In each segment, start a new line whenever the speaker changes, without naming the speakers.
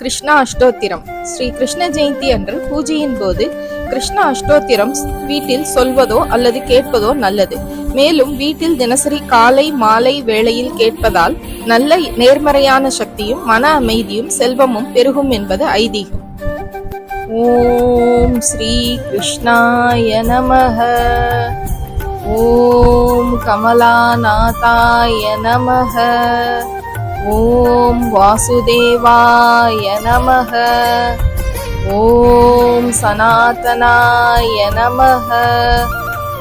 கிருஷ்ணா அஷ்டோத்திரம். ஸ்ரீ கிருஷ்ண ஜெயந்தி அன்று பூஜையின் போது கிருஷ்ண அஷ்டோத்திரம் வீட்டில் சொல்வதோ அல்லது கேட்பதோ நல்லது. மேலும் வீட்டில் தினசரி காலை மாலை வேளையில் கேட்பதால் நல்ல நேர்மறையான சக்தியும் மன அமைதியும் செல்வமும் பெருகும் என்பது ஐதீகம். ஓம் ஸ்ரீ கிருஷ்ணாய நமः ஓம் கமலாநாதாய நமः ॐ वासुदेवाय नमः। ॐ सनातनाय नमः।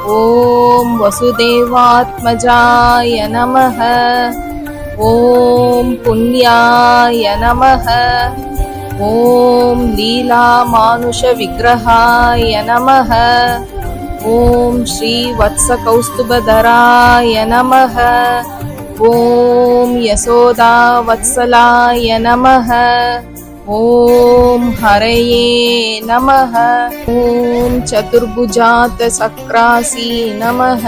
ॐ वसुदेवात्मजाय नमः। ॐ पुण्याय नमः। ॐ लीलामानुषविग्रहाय नमः। ॐ श्रीवत्सकौस्तुभधराय नमः। ॐ यशोदावत्सलाय नमः। ॐ हरये नमः। ॐ चतुर्भुजातसक्रासी नमः।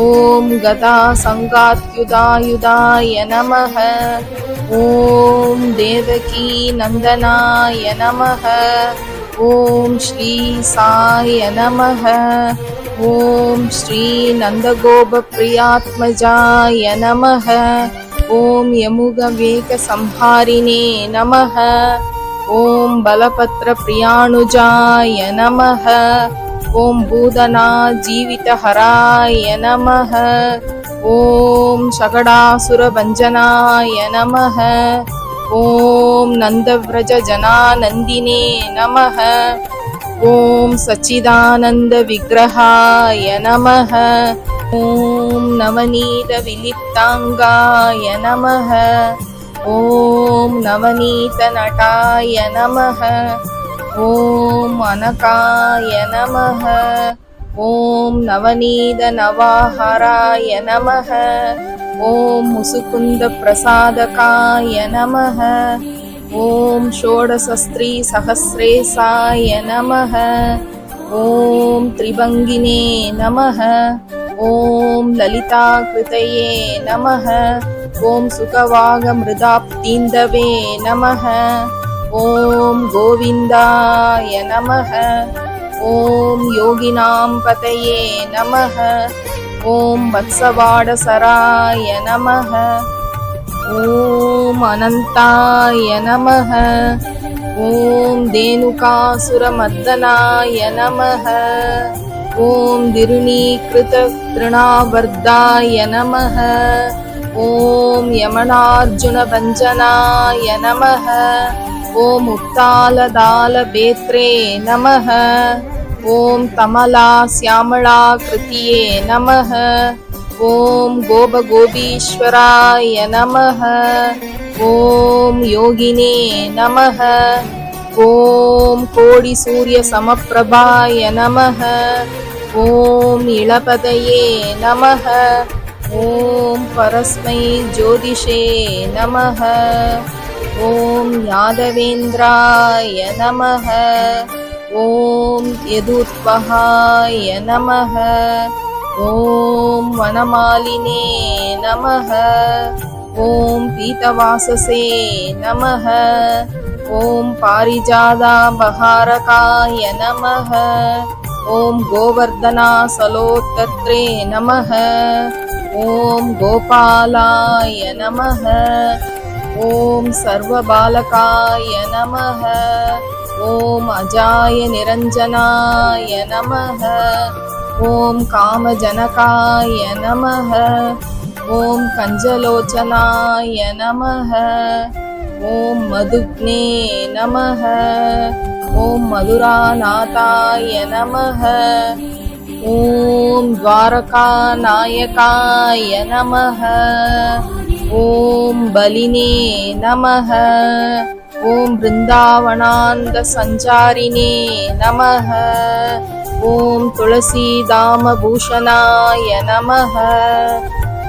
ॐ गदासङ्गात्युदायुधाय नमः। ॐ देवकी नन्दनाय नमः ॐ श्री साय नमः। ॐ श्री नन्दगोपप्रियात्मजाय नमः। ॐ यमुगवेगसंहारिणे नमः। ॐ बलपत्रप्रियाणुजाय नमः। ॐ भूदना जीवितहराय नमः। ॐ शकडासुरभञ्जनाय नमः ॐ नन्दव्रजजनानन्दिने नमः। ॐ सच्चिदानन्दविग्रहाय नमः। ॐ नवनीतविलिप्ताङ्गाय नमः। ॐ नवनीतनटाय नमः। ॐ अनकाय नमः ஓம் நவநீத நவாஹராய நமக ஓம் முசுகுந்த பிரசாதகாய நமக ஓம் ஷோடசஸ்திரீ சகசிரேசாய நமக ஓம் திரிபங்கினே நமக ஓம் லலிதா கிருதையே நமக ஓம் சுகவாக மிருதாப்தீந்தவே நமக ஓம் கோவிந்தாய நமக ஓம் யோகினாம் பதையே நமக ஓம் வத்சவாடசராய நமக ஓம் அனந்தாய நமக ஓம் தேனுகாசுரமர்தனாய நமக ஓம் திருநீகிருத திருணாவர்தாய நமக ஓம் யமனார்ஜுனபஞ்சனாய நமக ॐ उत्तालदालभेत्रे नमः ॐ तमला श्यामलाकृतिये नमः ॐ गोपगोपीश्वराय नमः ॐ योगिने नमः ॐ कोडिसूर्यसमप्रभाय नमः ॐ इळपदये नमः ॐ परस्मै ज्योतिषे नमः ॐ यादवेन्द्राय नमः ॐ यदुत्वहाय नमः ॐ वनमालिने नमः ॐ पीतवाससे नमः ॐ पारिजादाबहारकाय नमः ॐ गोवर्धनासलोत्तत्रे नमः ॐ गोपालाय नमः ஓம் சர்வபாலகாய நமக ஓம் அஜாய நிரஞ்சனாய நமக ஓம் காமஜனகாய நமக ஓம் கஞ்சலோச்சனாய நமக ஓம் மதுக்னே நமக ஓம் மதுராநாதாய நமக ஓம் துவாரகாநாயகாய நமக ஓம் பலினே நமக ஓம் பிருந்தாவனாந்த சஞ்சாரினே நமக ஓம் துளசீதாம பூஷணாய நமக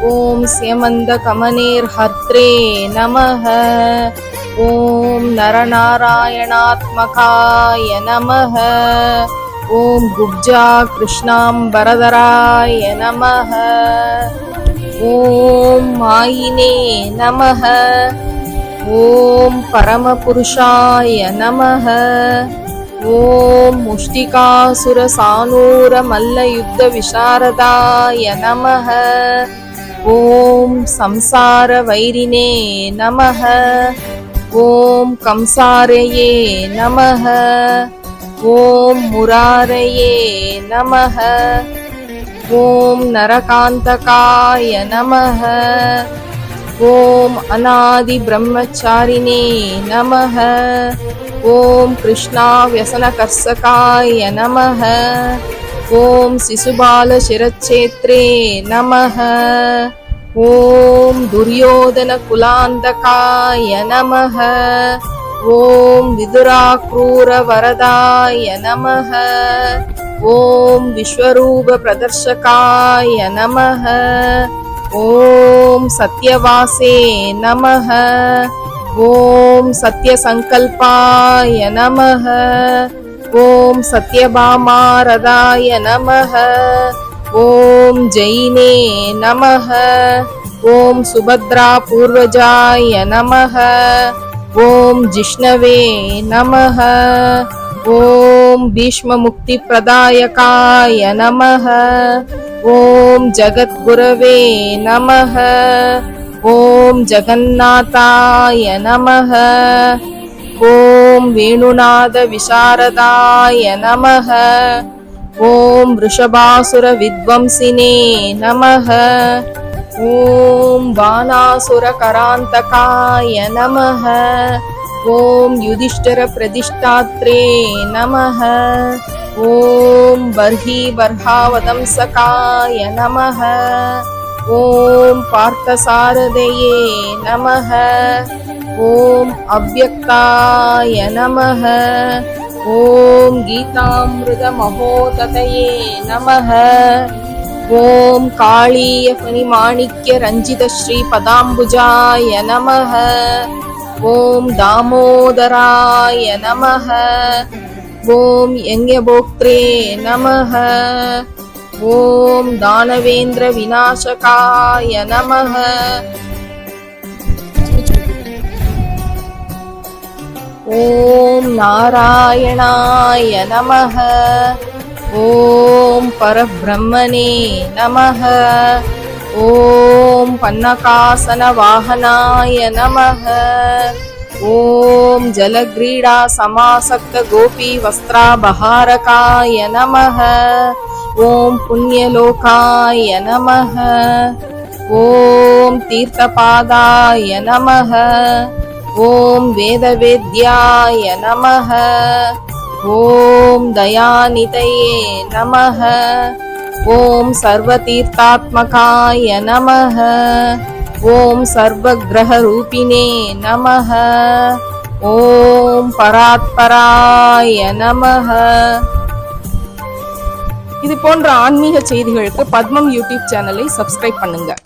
ஓம் சியமந்த கமனேர் ஹர்த்ரே நமக ஓம் நரநாராயணாத்மகாய நமக ஓம் குப்ஜா கிருஷ்ணாம் பரதராய நமக ஓம் மாயினே நமக ஓம் பரமபுருஷாய நமக ஓம் முஷ்டிகாசுர சானூர மல்ல யுத்த விசாரதாய நமக ஓம் சம்சார வைரினே நமக ஓம் கம்சாரையே நமக ஓம் முராரையே நமக ॐ नरकान्तकाय नमः ॐ अनादिब्रह्मचारिणे नमः ॐ कृष्णाव्यसनकर्षकाय नमः ॐ शिशुबालशिरच्छेत्रे नमः ॐ दुर्योधनकुलान्तकाय नमः ॐ विदुराक्रूरवरदाय नमः ஓம் விஸ்வரூப பிரதர்ஷகாய நமக ஓம் சத்யவாசே நமக ஓம் சத்யசங்கல்பாய நமக ஓம் சத்யபாமாரதாய நமக ஓம் ஜெயினே நமக ஓம் சுபத்ரா பூர்வஜாய நமக ஓம் ஜிஷ்ணவே நமக ॐ भीष्ममुक्तिप्रदायकाय नमः। ॐ जगद्गुरवे नमः। ॐ जगन्नाथाय नमः। ॐ वेणुनादविशारदाय नमः। ॐ वृषभासुरविद्वंसिने नमः ॐ बाणासुरकरान्तकाय नमः ॐ युधिष्ठिरप्रतिष्ठात्रे नमः ॐ बर्हि बर्हावदंसकाय नमः ॐ पार्थसारदये नमः ॐ अव्यक्ताय नमः ॐ गीतामृतमहोदतये नमः ஓம் காளீய ஃபணிமாணிக்ய ரஞ்சித ஸ்ரீ பதாம்புஜாய நமக ஓம் தாமோதராய நமக ஓம் யஜ்யபோக்திரே நமக ஓம் தானவேந்திர விநாசகாய நமக ஓம் நாராயணாய நமக ॐ परब्रह्मणे नमः। ॐ पन्नकासनवाहनाय नमः। ॐ जलक्रीडासमासक्तगोपीवस्त्राबहारकाय नमः। ॐ पुण्यलोकाय नमः। ॐ तीर्थपादाय नमः। ॐ वेदवेद्याय नमः ஓம் தயாநிதையே நமக ஓம் சர்வதீர்த்தாத்மகாய நமக ஓம் சர்வகிரகரூபிணே நமக ஓம் பராத்பராய நமக இது போன்ற ஆன்மீக செய்திகளுக்கு பத்மம் யூடியூப் சேனலை சப்ஸ்கிரைப் பண்ணுங்கள்